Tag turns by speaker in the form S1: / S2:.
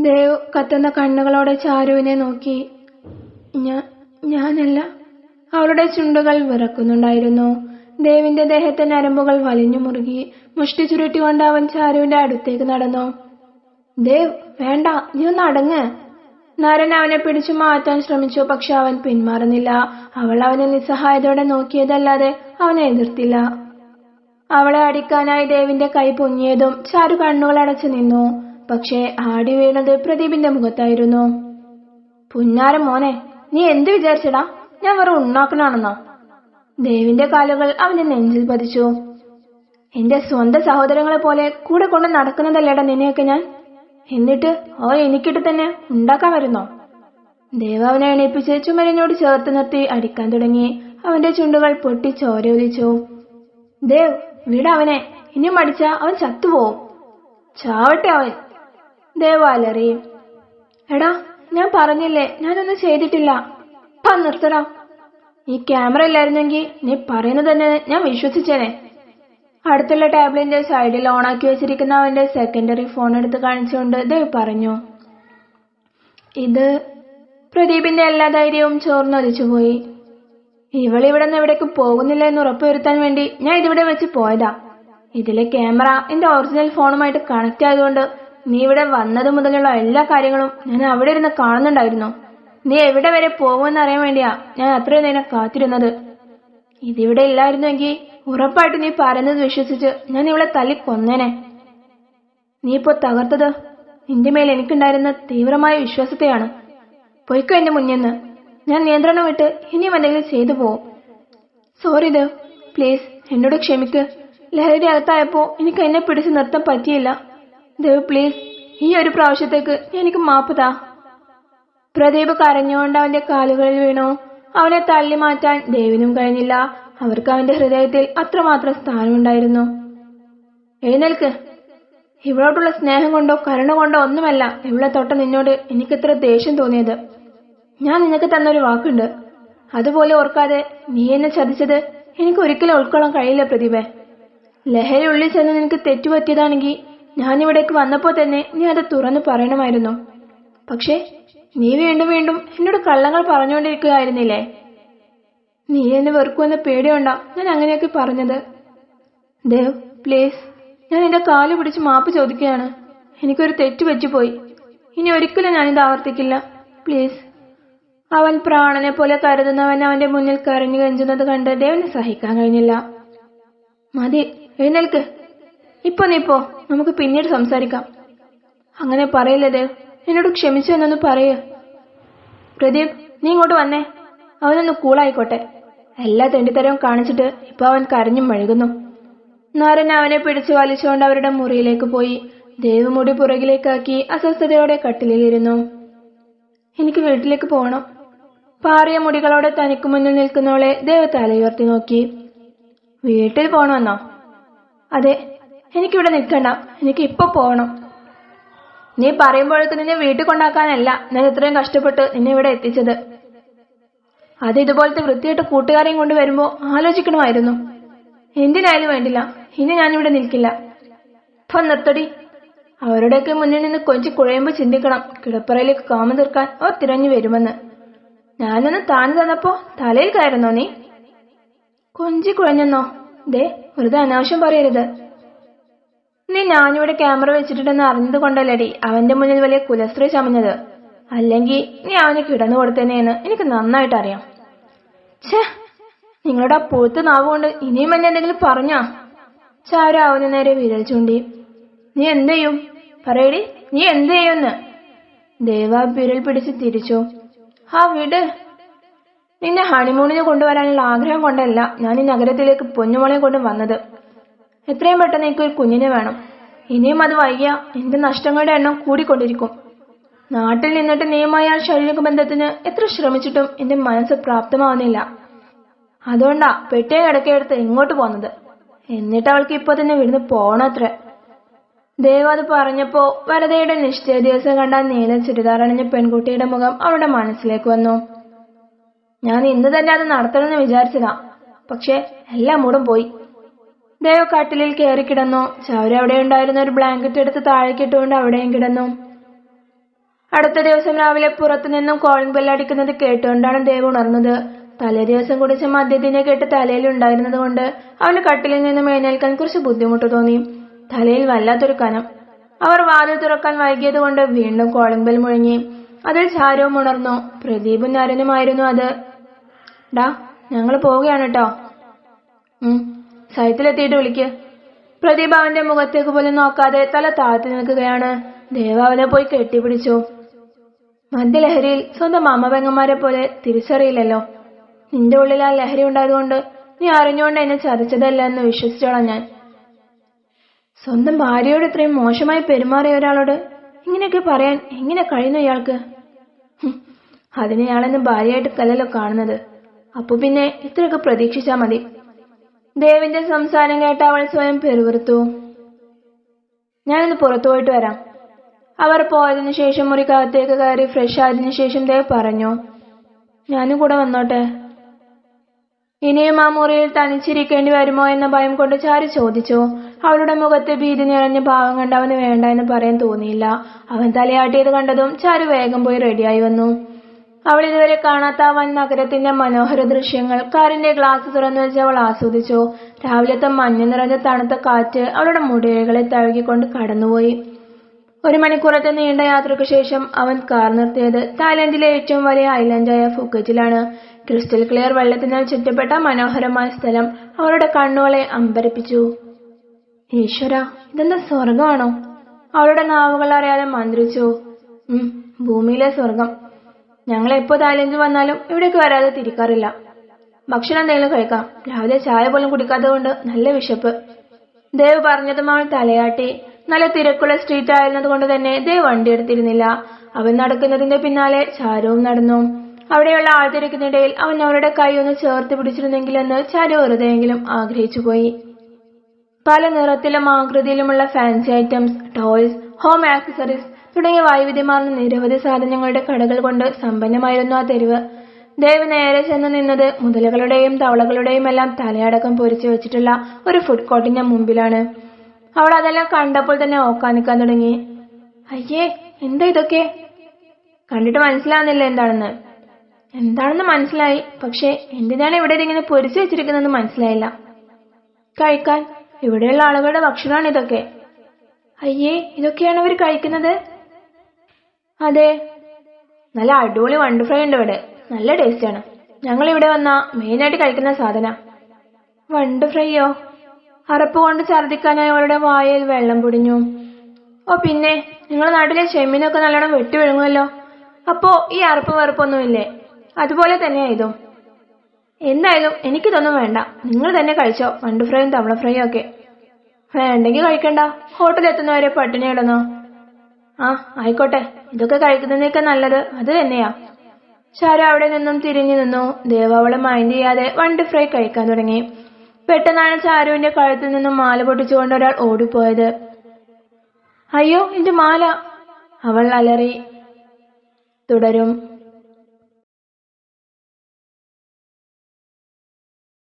S1: ദേവ് കത്തുന്ന കണ്ണുകളോടെ ചാരുവിനെ നോക്കി. ഞാൻ ഞാനല്ല. അവളുടെ ചുണ്ടുകൾ വിറക്കുന്നുണ്ടായിരുന്നു. ദേവിന്റെ ദേഹത്തെ നരമ്പുകൾ വലിഞ്ഞു മുറുകി. മുഷ്ടി ചുരുട്ടിക്കൊണ്ട് അവൻ ചാരുവിന്റെ അടുത്തേക്ക് നടന്നു. ദേവ് വേണ്ട നീ ഒന്ന് അടങ്ങ്. നരൻ അവനെ പിടിച്ചു മാറ്റാൻ ശ്രമിച്ചു പക്ഷെ അവൻ പിന്മാറുന്നില്ല. അവൾ അവനെ നിസ്സഹായതോടെ നോക്കിയതല്ലാതെ അവനെ എതിർത്തില്ല. അവളെ അടിക്കാനായി ദേവിന്റെ കൈ പൊങ്ങിയതും ചാരു കണ്ണുകൾ അടച്ചു നിന്നു. പക്ഷേ ആടി വീണത് പ്രദീപിന്റെ മുഖത്തായിരുന്നു. പുന്നാര മോനെ നീ എന്ത് വിചാരിച്ചടാ? ഞാൻ വെറും ഉണ്ണാക്കനാണെന്നോ? ദേവിന്റെ കാലുകൾ അവന്റെ നെഞ്ചിൽ പതിച്ചു. എന്റെ സ്വന്തം സഹോദരങ്ങളെ പോലെ കൂടെ കൊണ്ട് നടക്കുന്നതല്ലേടാ നിന്നെയൊക്കെ ഞാൻ? എന്നിട്ട് ഓ എനിക്കിട്ട് തന്നെ ഉണ്ടാക്കാൻ വരുന്നോ? ദേവ അവനെ എണീപ്പിച്ച് ചുമരിനോട് ചേർത്ത് നിർത്തി അടിക്കാൻ തുടങ്ങി. അവന്റെ ചുണ്ടുകൾ പൊട്ടി ചോരോലിച്ചു ദേവ് വിട അവനെ. ഇനിയും അടിച്ച അവൻ ചത്തുപോവും. ചാവട്ടെ അവൻ. ദേവ് അലറി എടാ ഞാൻ പറഞ്ഞില്ലേ ഞാനൊന്നും ചെയ്തിട്ടില്ല. പാ നിർത്തടാ. ഈ ക്യാമറ ഇല്ലായിരുന്നെങ്കിൽ നീ പറയുന്നത് തന്നെ ഞാൻ വിശ്വസിച്ചേനെ. അടുത്തുള്ള ടേബിളിന്റെ സൈഡിൽ ഓണാക്കി വെച്ചിരിക്കുന്ന അവന്റെ സെക്കൻഡറി ഫോൺ എടുത്ത് കാണിച്ചുകൊണ്ട് ദേവ് പറഞ്ഞു. ഇത് പ്രദീപിന്റെ എല്ലാ ധൈര്യവും ചോർന്നൊലിച്ചുപോയി ഇവൾ നിന്ന് എവിടേക്ക് പോകുന്നില്ല എന്ന് ഉറപ്പുവരുത്താൻ വേണ്ടി ഞാൻ ഇതിവിടെ വെച്ച് പോയതാ. ഇതിലെ ക്യാമറ എന്റെ ഒറിജിനൽ ഫോണുമായിട്ട് കണക്ട് ആയതുകൊണ്ട് നീ ഇവിടെ വന്നത് മുതലുള്ള എല്ലാ കാര്യങ്ങളും ഞാൻ അവിടെ ഇരുന്ന് കാണുന്നുണ്ടായിരുന്നു. നീ എവിടെ വരെ പോകുമെന്ന് അറിയാൻ വേണ്ടിയാ ഞാൻ അത്രയും നേരം കാത്തിരുന്നത്. ഇതിവിടെ ഇല്ലായിരുന്നെങ്കിൽ ഉറപ്പായിട്ട് നീ പറയുന്നത് വിശ്വസിച്ച് ഞാൻ ഇവളെ തല്ലി കൊന്നേനെ. നീ ഇപ്പോ തകർത്തത് നിന്റെ മേൽ എനിക്കുണ്ടായിരുന്ന തീവ്രമായ വിശ്വാസത്തെയാണ്. പൊയ്ക്കോ എന്റെ മുന്നിന്ന്. ഞാൻ നിയന്ത്രണം വിട്ട് ഇനിയും എന്തെങ്കിലും ചെയ്തു പോവും. സോറി ദേവ് പ്ലീസ് എന്നോട് ക്ഷമിക്ക്. ലഹരി അകത്തായപ്പോ എനിക്ക് എന്നെ പിടിച്ചു നിർത്താൻ പറ്റിയില്ല. ദേവ് പ്ലീസ് ഈ ഒരു പ്രാവശ്യത്തേക്ക് എനിക്ക് മാപ്പ് താ. പ്രദീപ് കരഞ്ഞുകൊണ്ട് അവന്റെ കാലുകളിൽ വീണു. അവനെ തള്ളി മാറ്റാൻ ദേവിനും കഴിഞ്ഞില്ല. അവർക്ക് അവന്റെ ഹൃദയത്തിൽ അത്രമാത്രം സ്ഥാനമുണ്ടായിരുന്നു. എഴുന്നേൽക്ക്. ഇവളോടുള്ള സ്നേഹം കൊണ്ടോ കരുണ കൊണ്ടോ ഒന്നുമല്ല ഇവളെ തൊട്ട നിന്നോട് എനിക്കിത്ര ദേഷ്യം തോന്നിയത്. ഞാൻ നിനക്ക് തന്നൊരു വാക്കുണ്ട്. അതുപോലെ ഓർക്കാതെ നീ എന്നെ ചതിച്ചത് എനിക്ക് ഒരിക്കലും ഉൾക്കൊള്ളാൻ കഴിയില്ല പ്രദീപേ. ലഹരി ഉള്ളിൽ ചെന്ന് നിനക്ക് തെറ്റുപറ്റിയതാണെങ്കിൽ ഞാനിവിടേക്ക് വന്നപ്പോൾ തന്നെ നീ അത് തുറന്നു പറയണമായിരുന്നു. പക്ഷേ നീ വീണ്ടും വീണ്ടും എന്നോട് കള്ളങ്ങൾ പറഞ്ഞുകൊണ്ടിരിക്കുകയായിരുന്നില്ലേ? നീ എന്നെ വെറുക്കുമെന്ന് പേടിയുണ്ടോ? ഞാൻ അങ്ങനെയൊക്കെ പറഞ്ഞത്. ദേവ് പ്ലീസ് ഞാൻ എന്റെ കാൽ പിടിച്ച് മാപ്പ് ചോദിക്കുകയാണ്. എനിക്കൊരു തെറ്റ് പറ്റിപ്പോയി. ഇനി ഒരിക്കലും ഞാനിത് ആവർത്തിക്കില്ല. പ്ലീസ്. അവൻ പ്രാണനെ പോലെ കരുതുന്നവൻ അവന്റെ മുന്നിൽ കരഞ്ഞു കഞ്ചുന്നത് കണ്ട് ദേവന് സഹിക്കാൻ കഴിഞ്ഞില്ല. മതി എഴുന്നേൽക്ക്. ഇപ്പൊ നീ പോ. നമുക്ക് പിന്നീട് സംസാരിക്കാം. അങ്ങനെ പറയില്ല ദേവ്? എന്നോട് ക്ഷമിച്ചു എന്നൊന്ന് പറയൂ. പ്രദീപ് നീ ഇങ്ങോട്ട് വന്നേ. അവനൊന്ന് കൂളായിക്കോട്ടെ എല്ലാ തെണ്ടിത്തരവും കാണിച്ചിട്ട് ഇപ്പൊ അവൻ കരഞ്ഞും മെഴുകുന്നു. നാരൻ അവനെ പിടിച്ചു വലിച്ചുകൊണ്ട് അവരുടെ മുറിയിലേക്ക് പോയി. ദേവമുടി പുറകിലേക്കാക്കി അസ്വസ്ഥതയോടെ കട്ടിലിലിരുന്നു. എനിക്ക് വീട്ടിലേക്ക് പോകണം. പാറിയ മുടികളോടെ തനിക്ക് മുന്നിൽ നിൽക്കുന്നവളെ ദേവ തലയുയർത്തി നോക്കി. വീട്ടിൽ പോകണമെന്നോ അതെ എനിക്കിവിടെ നിൽക്കണ്ട. എനിക്ക് ഇപ്പൊ പോകണം നീ പറയുമ്പോഴേക്ക് നിന്നെ വീട്ടിൽ കൊണ്ടാക്കാനല്ല. ഞാൻ ഇത്രയും കഷ്ടപ്പെട്ട് നിന്നെ ഇവിടെ എത്തിച്ചത്. അത് ഇതുപോലത്തെ വൃത്തിയായിട്ട് കൂട്ടുകാരെയും കൊണ്ട് വരുമ്പോ ആലോചിക്കണമായിരുന്നു. എന്തിനായാലും വേണ്ടില്ല. ഇനി ഞാനിവിടെ നിൽക്കില്ല. ഇപ്പൊ നിർത്തടി. അവരുടെയൊക്കെ മുന്നിൽ നിന്ന് കൊഞ്ചി കുഴയുമ്പോ ചിന്തിക്കണം. കിടപ്പറയിലേക്ക് കാമം തീർക്കാൻ അവർ തിരഞ്ഞു വരുമെന്ന്. ഞാനൊന്ന് താന്നു തന്നപ്പോ തലയിൽ കയറുന്നോ നീ? കൊഞ്ചി കുഴഞ്ഞെന്നോ? ദേ വെറുതെ അനാവശ്യം പറയരുത്. നീ ഞാനിവിടെ ക്യാമറ വെച്ചിട്ടുണ്ടെന്ന് അറിഞ്ഞത് കൊണ്ടല്ലടി. അവന്റെ മുന്നിൽ വലിയ കുലസ്ത്രീ ചമഞ്ഞത്. അല്ലെങ്കിൽ നീ അവന് കിടന്നു കൊടുത്തേനെയെന്ന് എനിക്ക് നന്നായിട്ട് അറിയാം. ഛേ നിങ്ങളുടെ ആ പുഴുത്ത നാവ് കൊണ്ട് ഇനിയും എന്നെ എന്തെങ്കിലും പറഞ്ഞാ? ചാരു അവന് നേരെ വിരൽ ചൂണ്ടി. നീ എന്ത് ചെയ്യും? പറയടി നീ എന്ത് ചെയ്യുമെന്ന്? ദേവ വിരൽ പിടിച്ച് തിരിച്ചു. ആ വിട്. നിന്നെ ഹണിമൂണിന് കൊണ്ടുവരാനുള്ള ആഗ്രഹം കൊണ്ടല്ല ഞാൻ ഈ നഗരത്തിലേക്ക് പൊന്നുമോളെ കൊണ്ട് വന്നത്. എത്രയും പെട്ടെന്ന് എനിക്ക് ഒരു കുഞ്ഞിനെ വേണം. ഇനിയും അത് വയ്യ എന്റെ നഷ്ടങ്ങളുടെ എണ്ണം കൂടിക്കൊണ്ടിരിക്കും. നാട്ടിൽ നിന്നിട്ട് നിയമമായ ശാരീരിക ബന്ധത്തിന് എത്ര ശ്രമിച്ചിട്ടും എന്റെ മനസ്സ് പ്രാപ്തമാവുന്നില്ല. അതുകൊണ്ടാ പെട്ടിയെ കിടക്കെടുത്ത് ഇങ്ങോട്ട് പോന്നത്. എന്നിട്ട് അവൾക്ക് ഇപ്പൊ തന്നെ ഇവിടുന്ന് പോണത്ര ദേവ അത് പറഞ്ഞപ്പോ വരതയുടെ നിശ്ചയ ദിവസം കണ്ട നീല ചുരിദാറണിഞ്ഞ പെൺകുട്ടിയുടെ മുഖം അവളുടെ മനസ്സിലേക്ക് വന്നു. ഞാൻ ഇന്ന് തന്നെ അത് നടത്തണമെന്ന് വിചാരിച്ചതാ. പക്ഷെ എല്ലാം മൂടും പോയി. ദേവ കട്ടിലിൽ കയറി കിടന്നു. ചവര അവിടെ ഉണ്ടായിരുന്ന ഒരു ബ്ലാങ്കറ്റ് എടുത്ത് താഴേക്കിട്ടുകൊണ്ട് അവിടെയും കിടന്നു. അടുത്ത ദിവസം രാവിലെ പുറത്തു നിന്നും കോളിംഗ് ബെല്ലടിക്കുന്നത് കേട്ടുകൊണ്ടാണ് ദേവ് ഉണർന്നത്. തലേ ദിവസം കുടിച്ച മദ്യത്തിനെ കേട്ട് തലയിൽ ഉണ്ടായിരുന്നത് കൊണ്ട് അവന് കട്ടിലിൽ നിന്നും എഴുന്നേൽക്കാൻ കുറച്ച് ബുദ്ധിമുട്ട് തോന്നി. തലയിൽ വല്ലാത്തൊരു കനം. അവർ വാതിൽ തുറക്കാൻ വൈകിയത് കൊണ്ട് വീണ്ടും കോളിംഗ് ബെൽ മുഴങ്ങി. അതിൽ ചാരവും ഉണർന്നു. പ്രദീപും നരനുമായിരുന്നു അത്. ഡാ ഞങ്ങൾ പോവുകയാണ് കേട്ടോ സൈറ്റിലെത്തിയിട്ട് വിളിക്ക്. പ്രദീപ് അവന്റെ മുഖത്തേക്ക് പോലും നോക്കാതെ തല താഴ്ത്തി നിൽക്കുകയാണ്. ദേവ അവനെ പോയി കെട്ടിപ്പിടിച്ചു. മദ്യലഹരിയിൽ സ്വന്തം അമ്മപെങ്ങന്മാരെ പോലെ തിരിച്ചറിയില്ലല്ലോ. നിന്റെ ഉള്ളിൽ ആ ലഹരി ഉണ്ടായതുകൊണ്ട് നീ അറിഞ്ഞുകൊണ്ട് എന്നെ ചതിച്ചതല്ല എന്ന് വിശ്വസിച്ചോളാം ഞാൻ. സ്വന്തം ഭാര്യയോട് ഇത്രയും മോശമായി പെരുമാറിയ ഒരാളോട് ഇങ്ങനെയൊക്കെ പറയാൻ എങ്ങനെ കഴിയുന്നു ഇയാൾക്ക്? അതിനെയാളെന്ന് ഭാര്യയായിട്ട് കല്ലല്ലോ കാണുന്നത്. അപ്പൊ പിന്നെ ഇത്രയൊക്കെ പ്രതീക്ഷിച്ചാ മതി. ദേവിന്റെ സംസാരം കേട്ട് അവൾ സ്വയം പെരുവർത്തു ഞാനൊന്ന് പുറത്തു പോയിട്ട് വരാം. അവർ പോയതിനു ശേഷം മുറിക്കകത്തേക്ക് കയറി ഫ്രഷ് ആയതിനു ശേഷം ദേവ് പറഞ്ഞു ഞാനും കൂടെ വന്നോട്ടെ. ഇനിയും ആ മുറിയിൽ തനിച്ചിരിക്കേണ്ടി വരുമോ എന്ന ഭയം കൊണ്ട് ചാരി ചോദിച്ചു. അവളുടെ മുഖത്തെ ഭീതി നിറഞ്ഞ ഭാവം കണ്ട് അവന് വേണ്ട എന്ന് പറയാൻ തോന്നിയില്ല. അവൻ തലയാട്ടിയത് കണ്ടതും ചാരു വേഗം പോയി റെഡിയായി വന്നു. അവൾ ഇതുവരെ കാണാത്ത വൻ നഗരത്തിന്റെ മനോഹര ദൃശ്യങ്ങൾ കാറിന്റെ ഗ്ലാസ് തുറന്നു അവൾ ആസ്വദിച്ചു. രാവിലത്തെ മഞ്ഞ നിറഞ്ഞ തണുത്ത കാറ്റ് അവളുടെ മുടികളെ തഴുകിക്കൊണ്ട് കടന്നുപോയി. ഒരു മണിക്കൂറത്തെ നീണ്ട യാത്രയ്ക്ക് ശേഷം അവൻ കാർ നിർത്തിയത് തായ്ലൻഡിലെ ഏറ്റവും വലിയ ഐലൻഡായ ഫുക്കറ്റിലാണ്. ക്രിസ്റ്റൽ ക്ലിയർ വെള്ളത്തിനാൽ ചുറ്റപ്പെട്ട മനോഹരമായ സ്ഥലം അവളുടെ കണ്ണുകളെ അമ്പരപ്പിച്ചു. ഈശ്വര ഇതെന്താ സ്വർഗമാണോ അവളുടെ നാവുകൾ അറിയാതെ മന്ത്രിച്ചു. ഭൂമിയിലെ സ്വർഗം ഞങ്ങൾ എപ്പോ തായ്ലൻഡിൽ വന്നാലും ഇവിടേക്ക് വരാതെ തിരിക്കാറില്ല. ഭക്ഷണം എന്തെങ്കിലും കഴിക്കാം. രാവിലെ ചായ പോലും കുടിക്കാത്തത് കൊണ്ട് നല്ല വിശപ്പ്. ദേവ് പറഞ്ഞതും അവൾ തലയാട്ടി നല്ല തിരക്കുള്ള സ്ട്രീറ്റ് ആയിരുന്നത് കൊണ്ട് തന്നെ ദേവ് വണ്ടി എടുത്തിരുന്നില്ല. അവൻ നടക്കുന്നതിന്റെ പിന്നാലെ ചാരുവും നടന്നു. അവിടെയുള്ള ആൾത്തിരക്കിനിടയിൽ അവൻ അവരുടെ കൈ ഒന്ന് ചേർത്ത് പിടിച്ചിരുന്നെങ്കിലെന്ന് ചാരു വെറുതെയെങ്കിലും ആഗ്രഹിച്ചു പോയി. പല നിറത്തിലും ആകൃതിയിലുമുള്ള fancy items toys home accessories തുടങ്ങിയ വൈവിധ്യമാർന്ന നിരവധി സാധനങ്ങളുടെ കടകൾ കൊണ്ട് സമ്പന്നമായിരുന്നു ആ തെരുവ്. ദേവ് നേരെ ചെന്ന് നിന്നത് മുതലകളുടെയും തവളകളുടെയും എല്ലാം തലയടക്കം പൊരിച്ചു വെച്ചിട്ടുള്ള ഒരു ഫുഡ് കോർട്ടിന്റെ മുമ്പിലാണ്. അവൾ അതെല്ലാം കണ്ടപ്പോൾ തന്നെ ഓക്കാൻ നിൽക്കാൻ തുടങ്ങി. അയ്യേ എന്താ ഇതൊക്കെ? കണ്ടിട്ട് മനസ്സിലാവുന്നില്ല എന്താണെന്ന്. എന്താണെന്ന് മനസ്സിലായി. പക്ഷേ എന്തിനാണ് ഇവിടെ ഇതിങ്ങനെ പൊരിച്ചു വെച്ചിരിക്കുന്നതെന്ന് മനസ്സിലായില്ല. കഴിക്കാൻ. ഇവിടെയുള്ള ആളുകളുടെ ഭക്ഷണമാണ് ഇതൊക്കെ. അയ്യേ ഇതൊക്കെയാണ് അവർ കഴിക്കുന്നത്? അതെ. നല്ല അടിപൊളി വണ്ട് ഫ്രൈ ഉണ്ട് ഇവിടെ. നല്ല ടേസ്റ്റ് ആണ്. ഞങ്ങൾ ഇവിടെ വന്ന മെയിനായിട്ട് കഴിക്കുന്ന സാധന. വണ്ട് ഫ്രൈയോ? അറപ്പ് കൊണ്ട് ഛർദിക്കാനായി അവളുടെ വായയിൽ വെള്ളം പൊടിഞ്ഞു. ഓ പിന്നെ നിങ്ങളുടെ നാട്ടിലെ ചെമ്മീനൊക്കെ നല്ലോണം വെട്ടി വിഴുങ്ങുമല്ലോ. അപ്പോ ഈ അറപ്പ് വെറുപ്പൊന്നുമില്ലേ? അതുപോലെ തന്നെയാ ഇതും എന്തായാലും എനിക്കിതൊന്നും വേണ്ട. നിങ്ങൾ തന്നെ കഴിച്ചോ വണ്ട് ഫ്രൈയും തവള ഫ്രൈയും ഒക്കെ. വേണ്ടെങ്കിൽ കഴിക്കണ്ട. ഹോട്ടലിൽ എത്തുന്നവരെ പട്ടിണി ഇടണോ ആ ആയിക്കോട്ടെ. ഇതൊക്കെ കഴിക്കുന്നതിനൊക്കെ നല്ലത് അത് തന്നെയാ. ശാര അവിടെ നിന്നും തിരിഞ്ഞു നിന്നു. ദേവ അവളെ മൈൻഡ് ചെയ്യാതെ വണ്ട് ഫ്രൈ കഴിക്കാൻ തുടങ്ങി. പെട്ടെന്നാണ് ചാരുവിന്റെ കഴുത്തിൽ നിന്നും മാല പൊട്ടിച്ചുകൊണ്ട് ഒരാൾ ഓടിപ്പോയത്. അയ്യോ എന്റെ മാല. അവൾ അലറി. തുടരും.